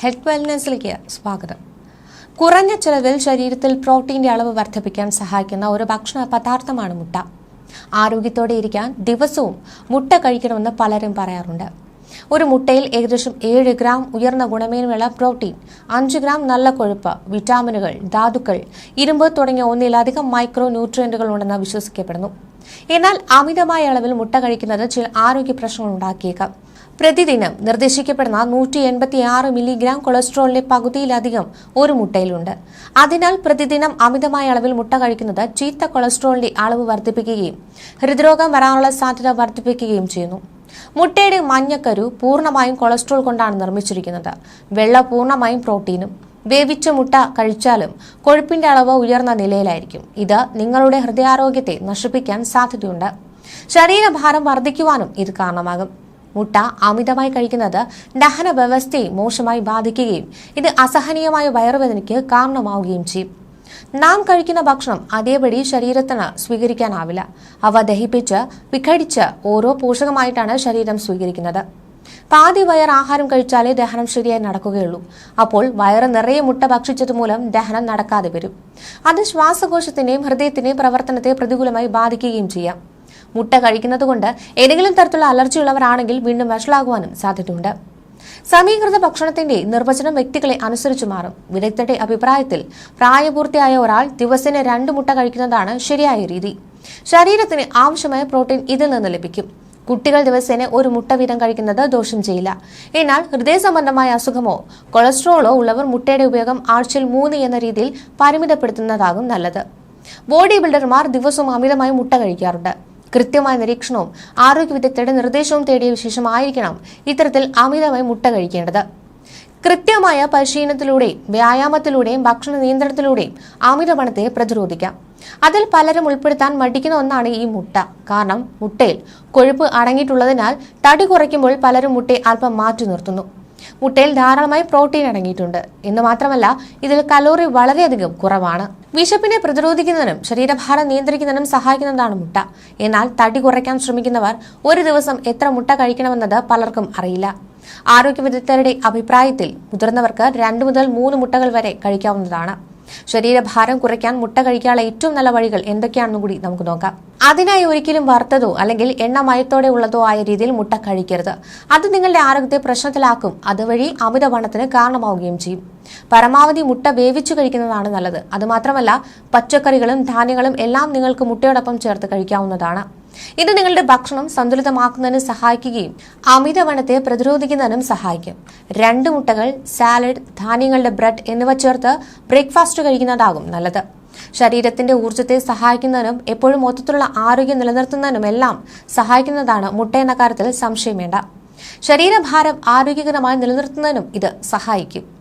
Health വെൽനെസ്സിലേക്ക് സ്വാഗതം. കുറഞ്ഞ ചെലവിൽ ശരീരത്തിൽ പ്രോട്ടീന്റെ അളവ് വർദ്ധിപ്പിക്കാൻ സഹായിക്കുന്ന ഒരു ഭക്ഷണ പദാർത്ഥമാണ് മുട്ട. ആരോഗ്യത്തോടെ ഇരിക്കാൻ ദിവസവും മുട്ട കഴിക്കണമെന്ന് പലരും പറയാറുണ്ട്. ഒരു മുട്ടയിൽ ഏകദേശം ഏഴ് ഗ്രാം ഉയർന്ന ഗുണമേന്മയുള്ള പ്രോട്ടീൻ അഞ്ച് ഗ്രാം നല്ല കൊഴുപ്പ് വിറ്റാമിനുകൾ ധാതുക്കൾ ഇരുമ്പ് തുടങ്ങിയ ഒന്നിലധികം മൈക്രോ ന്യൂട്രിയന്റുകൾ ഉണ്ടെന്ന് വിശ്വസിക്കപ്പെടുന്നു. എന്നാൽ അമിതമായ അളവിൽ മുട്ട കഴിക്കുന്നത് ചില ആരോഗ്യ പ്രശ്നങ്ങൾ ഉണ്ടാക്കിയേക്കാം. പ്രതിദിനം നിർദ്ദേശിക്കപ്പെടുന്ന നൂറ്റി എൺപത്തി ആറ് മില്ലിഗ്രാം കൊളസ്ട്രോളിന്റെ പകുതിയിലധികം ഒരു മുട്ടയിലുണ്ട്. അതിനാൽ പ്രതിദിനം അമിതമായ അളവിൽ മുട്ട കഴിക്കുന്നത് ചീത്ത കൊളസ്ട്രോളിന്റെ അളവ് വർദ്ധിപ്പിക്കുകയും ഹൃദ്രോഗം വരാനുള്ള സാധ്യത വർദ്ധിപ്പിക്കുകയും ചെയ്യുന്നു. മുട്ടയുടെ മഞ്ഞക്കരു പൂർണമായും കൊളസ്ട്രോൾ കൊണ്ടാണ് നിർമ്മിച്ചിരിക്കുന്നത്. വെള്ള പൂർണമായും പ്രോട്ടീനും വേവിച്ച മുട്ട കഴിച്ചാലും കൊഴുപ്പിന്റെ അളവ് ഉയർന്ന നിലയിലായിരിക്കും. ഇത് നിങ്ങളുടെ ഹൃദയാരോഗ്യത്തെ നശിപ്പിക്കാൻ സാധ്യതയുണ്ട്. ശരീരഭാരം വർദ്ധിക്കുവാനും ഇത് കാരണമാകും. മുട്ട അമിതമായി കഴിക്കുന്നത് ദഹന വ്യവസ്ഥയെ മോശമായി ബാധിക്കുകയും ഇത് അസഹനീയമായ വയറുവേദനയ്ക്ക് കാരണമാവുകയും ചെയ്യും. നാം കഴിക്കുന്ന ഭക്ഷണം അതേപടി ശരീരത്തിന് സ്വീകരിക്കാനാവില്ല. അവ ദഹിപ്പിച്ച് വിഘടിച്ച് ഓരോ പോഷകമായിട്ടാണ് ശരീരം സ്വീകരിക്കുന്നത്. പാതി വയർ ആഹാരം കഴിച്ചാലേ ദഹനം ശരിയായി നടക്കുകയുള്ളൂ. അപ്പോൾ വയറ് നിറയെ മുട്ട ഭക്ഷിച്ചത് മൂലം ദഹനം നടക്കാതെ വരും. അത് ശ്വാസകോശത്തിന്റെയും ഹൃദയത്തിന്റെയും പ്രവർത്തനത്തെ പ്രതികൂലമായി ബാധിക്കുകയും ചെയ്യാം. മുട്ട കഴിക്കുന്നത് കൊണ്ട് ഏതെങ്കിലും തരത്തിലുള്ള അലർജി ഉള്ളവരാണെങ്കിൽ വീണ്ടും വഷളാകുവാനും സാധ്യതയുണ്ട്. സമീകൃത ഭക്ഷണത്തിന്റെ നിർവചനം വ്യക്തികളെ അനുസരിച്ച് മാറും. വിദഗ്ധരുടെ അഭിപ്രായത്തിൽ പ്രായപൂർത്തിയായ ഒരാൾ ദിവസേന രണ്ട് മുട്ട കഴിക്കുന്നതാണ് ശരിയായ രീതി. ശരീരത്തിന് ആവശ്യമായ പ്രോട്ടീൻ ഇതിൽ നിന്ന് ലഭിക്കും. കുട്ടികൾ ദിവസേന ഒരു മുട്ട വീതം കഴിക്കുന്നത് ദോഷം ചെയ്യില്ല. എന്നാൽ ഹൃദയ സംബന്ധമായ അസുഖമോ കൊളസ്ട്രോളോ ഉള്ളവർ മുട്ടയുടെ ഉപയോഗം ആഴ്ചയിൽ മൂന്ന് എന്ന രീതിയിൽ പരിമിതപ്പെടുത്തുന്നതാകും നല്ലത്. ബോഡി ബിൽഡർമാർ ദിവസവും അമിതമായി മുട്ട കഴിക്കാറുണ്ട്. കൃത്യമായ നിരീക്ഷണവും ആരോഗ്യ വിദഗ്ധരുടെ നിർദ്ദേശവും തേടിയ വിശേഷമായിരിക്കണം ഇത്തരത്തിൽ അമിതമായി മുട്ട കഴിക്കേണ്ടത്. കൃത്യമായ പരിശീലനത്തിലൂടെയും വ്യായാമത്തിലൂടെയും ഭക്ഷണ നിയന്ത്രണത്തിലൂടെയും അമിതപണത്തെ പ്രതിരോധിക്കാം. അതിൽ പലരും ഉൾപ്പെടുത്താൻ മടിക്കുന്ന ഒന്നാണ് ഈ മുട്ട. കാരണം മുട്ടയിൽ കൊഴുപ്പ് അടങ്ങിയിട്ടുള്ളതിനാൽ തടി കുറയ്ക്കുമ്പോൾ പലരും മുട്ടയെ അല്പം മാറ്റി നിർത്തുന്നു. മുട്ടയിൽ ധാരാളമായി പ്രോട്ടീൻ അടങ്ങിയിട്ടുണ്ട്. എന്ന് മാത്രമല്ല ഇതിൽ കലോറി വളരെയധികം കുറവാണ്. വിശപ്പിനെ പ്രതിരോധിക്കുന്നതിനും ശരീരഭാരം നിയന്ത്രിക്കുന്നതിനും സഹായിക്കുന്നതാണ് മുട്ട. എന്നാൽ തടി കുറയ്ക്കാൻ ശ്രമിക്കുന്നവർ ഒരു ദിവസം എത്ര മുട്ട കഴിക്കണമെന്നത് പലർക്കും അറിയില്ല. ആരോഗ്യ വിദഗ്ധരുടെ അഭിപ്രായത്തിൽ മുതിർന്നവർക്ക് രണ്ട് മുതൽ മൂന്ന് മുട്ടകൾ വരെ കഴിക്കാവുന്നതാണ്. ശരീരഭാരം കുറയ്ക്കാൻ മുട്ട കഴിക്കാനുള്ള ഏറ്റവും നല്ല വഴികൾ എന്തൊക്കെയാണെന്നും കൂടി നമുക്ക് നോക്കാം. അതിനായി ഒരിക്കലും വറുത്തതോ അല്ലെങ്കിൽ എണ്ണ മയത്തോടെ ഉള്ളതോ ആയ രീതിയിൽ മുട്ട കഴിക്കരുത്. അത് നിങ്ങളുടെ ആരോഗ്യത്തെ പ്രശ്നത്തിലാക്കും. അതുവഴി അമിതവണ്ണത്തിന് കാരണമാവുകയും ചെയ്യും. പരമാവധി മുട്ട വേവിച്ചു കഴിക്കുന്നതാണ് നല്ലത്. അതുമാത്രമല്ല പച്ചക്കറികളും ധാന്യങ്ങളും എല്ലാം നിങ്ങൾക്ക് മുട്ടയോടൊപ്പം ചേർത്ത് കഴിക്കാവുന്നതാണ്. ഇത് നിങ്ങളുടെ ഭക്ഷണം സന്തുലിതമാക്കുന്നതിന് സഹായിക്കുകയും അമിതവണ്ണത്തെ പ്രതിരോധിക്കുന്നതിനും സഹായിക്കും. രണ്ട് മുട്ടകൾ സാലഡ് ധാന്യങ്ങളുടെ ബ്രെഡ് എന്നിവ ചേർത്ത് ബ്രേക്ക്ഫാസ്റ്റ് കഴിക്കുന്നതാകും നല്ലത്. ശരീരത്തിന്റെ ഊർജത്തെ സഹായിക്കുന്നതിനും എപ്പോഴും മൊത്തത്തിലുള്ള ആരോഗ്യം നിലനിർത്തുന്നതിനും എല്ലാം സഹായിക്കുന്നതാണ് മുട്ട എന്ന കാര്യത്തിൽ സംശയം വേണ്ട. ശരീരഭാരം ആരോഗ്യകരമായി നിലനിർത്തുന്നതിനും ഇത് സഹായിക്കും.